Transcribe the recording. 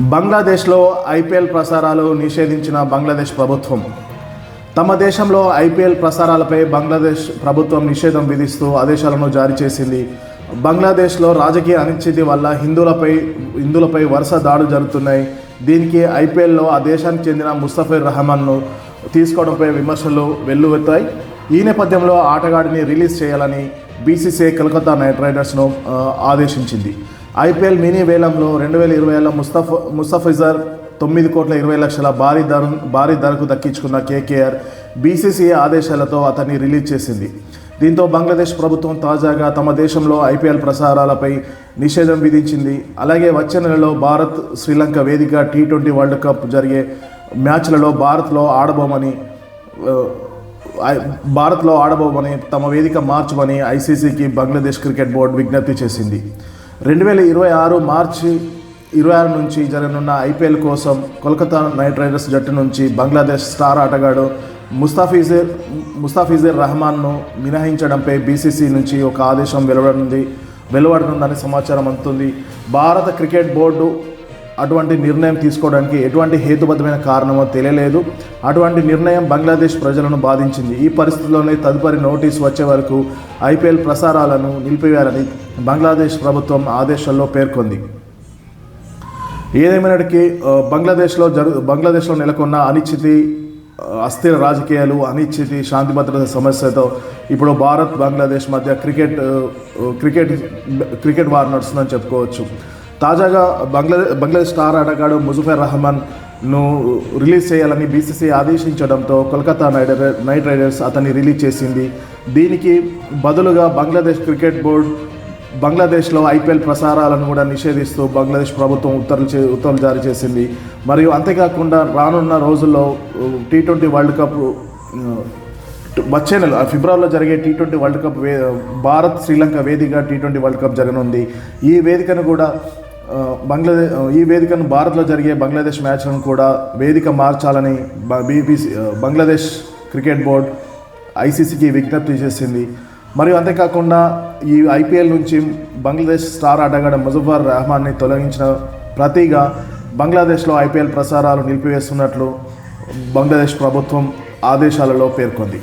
బంగ్లాదేశ్లో ఐపీఎల్ ప్రసారాలు నిషేధించిన బంగ్లాదేశ్ ప్రభుత్వం. తమ దేశంలో ఐపీఎల్ ప్రసారాలపై బంగ్లాదేశ్ ప్రభుత్వం నిషేధం విధిస్తూ ఆదేశాలను జారీ చేసింది. బంగ్లాదేశ్లో రాజకీయ అనిశ్చితి వల్ల హిందువులపై హిందువులపై వరుస దాడులు జరుగుతున్నాయి. దీనికి ఐపీఎల్లో ఆ దేశానికి చెందిన ముస్తఫిర్ రహమాన్ను తీసుకోవడంపై విమర్శలు వెల్లువెత్తాయి. ఈ నేపథ్యంలో ఆటగాడిని రిలీజ్ చేయాలని బీసీసీఐ కలకత్తా నైట్ రైడర్స్ను ఆదేశించింది. ఐపీఎల్ మినీ వేలంలో రెండు వేల ఇరవైలో ముస్తఫ ముస్తఫిజర్ తొమ్మిది కోట్ల ఇరవై లక్షల భారీ ధర భారీ ధరకు దక్కించుకున్న కేకేఆర్ బీసీసీఐ ఆదేశాలతో అతన్ని రిలీజ్ చేసింది. దీంతో బంగ్లాదేశ్ ప్రభుత్వం తాజాగా తమ దేశంలో ఐపీఎల్ ప్రసారాలపై నిషేధం విధించింది. అలాగే వచ్చే నెలలో భారత్ శ్రీలంక వేదిక టీ ట్వంటీ వరల్డ్ కప్ జరిగే మ్యాచ్లలో భారత్లో ఆడబోమని భారత్లో ఆడబోమని తమ వేదిక మార్చమని ఐసీసీకి బంగ్లాదేశ్ క్రికెట్ బోర్డు విజ్ఞప్తి చేసింది. రెండు వేల ఇరవై ఆరు మార్చి ఇరవై ఆరు నుంచి జరగనున్న ఐపీఎల్ కోసం కోల్కతా నైట్ రైడర్స్ జట్టు నుంచి బంగ్లాదేశ్ స్టార్ ఆటగాడు ముస్తాఫిజర్ ముస్తాఫిజర్ రహమాన్ను మినహాయించడంపై బీసీసీ నుంచి ఒక ఆదేశం వెలువడింది. వెలువడనుందని సమాచారం అందుతుంది. భారత క్రికెట్ బోర్డు అటువంటి నిర్ణయం తీసుకోవడానికి ఎటువంటి హేతుబద్ధమైన కారణమో తెలియలేదు. అటువంటి నిర్ణయం బంగ్లాదేశ్ ప్రజలను బాధించింది. ఈ పరిస్థితుల్లోనే తదుపరి నోటీస్ వచ్చే వరకు ఐపీఎల్ ప్రసారాలను నిలిపివేయాలని బంగ్లాదేశ్ ప్రభుత్వం ఆదేశాల్లో పేర్కొంది. ఏదేమైనటికీ బంగ్లాదేశ్లో జరు బంగ్లాదేశ్లో నెలకొన్న అనిశ్చితి అస్థిర రాజకీయాలు అనిశ్చితి శాంతి భద్రత సమస్యతో ఇప్పుడు భారత్ బంగ్లాదేశ్ మధ్య క్రికెట్ క్రికెట్ క్రికెట్ వార్ నడుస్తుందని చెప్పుకోవచ్చు. తాజాగా బంగ్లాదేశ్ బంగ్లాదేశ్ స్టార్ ఆటగాడు ముజఫర్ రహమాన్ను రిలీజ్ చేయాలని బీసీసీ ఆదేశించడంతో కోల్కతా నైట్ నైట్ రైడర్స్ అతన్ని రిలీజ్ చేసింది. దీనికి బదులుగా బంగ్లాదేశ్ క్రికెట్ బోర్డు బంగ్లాదేశ్లో ఐపీఎల్ ప్రసారాలను కూడా నిషేధిస్తూ బంగ్లాదేశ్ ప్రభుత్వం ఉత్తర్వులు చే ఉత్తర్వులు జారీ చేసింది. మరియు అంతేకాకుండా రానున్న రోజుల్లో టీ ట్వంటీ వరల్డ్ కప్ వచ్చే నెల ఫిబ్రవరిలో జరిగే టీ ట్వంటీ వరల్డ్ కప్ వే భారత్ శ్రీలంక వేదిక టీ ట్వంటీ వరల్డ్ కప్ జరగనుంది. ఈ వేదికను కూడా బంగ్లాదేశ్ ఈ వేదికను భారత్లో జరిగే బంగ్లాదేశ్ మ్యాచ్లను కూడా వేదిక మార్చాలని బీబీసీ బంగ్లాదేశ్ క్రికెట్ బోర్డ్ ఐసీసీకి విజ్ఞప్తి చేసింది. మరియు అంతేకాకుండా ఈ ఐపీఎల్ నుంచి బంగ్లాదేశ్ స్టార్ ఆటగాడు ముజఫర్ రెహమాన్ని తొలగించిన ప్రతిగా బంగ్లాదేశ్లో ఐపీఎల్ ప్రసారాలు నిలిపివేస్తున్నట్లు బంగ్లాదేశ్ ప్రభుత్వం ఆదేశాలలో పేర్కొంది.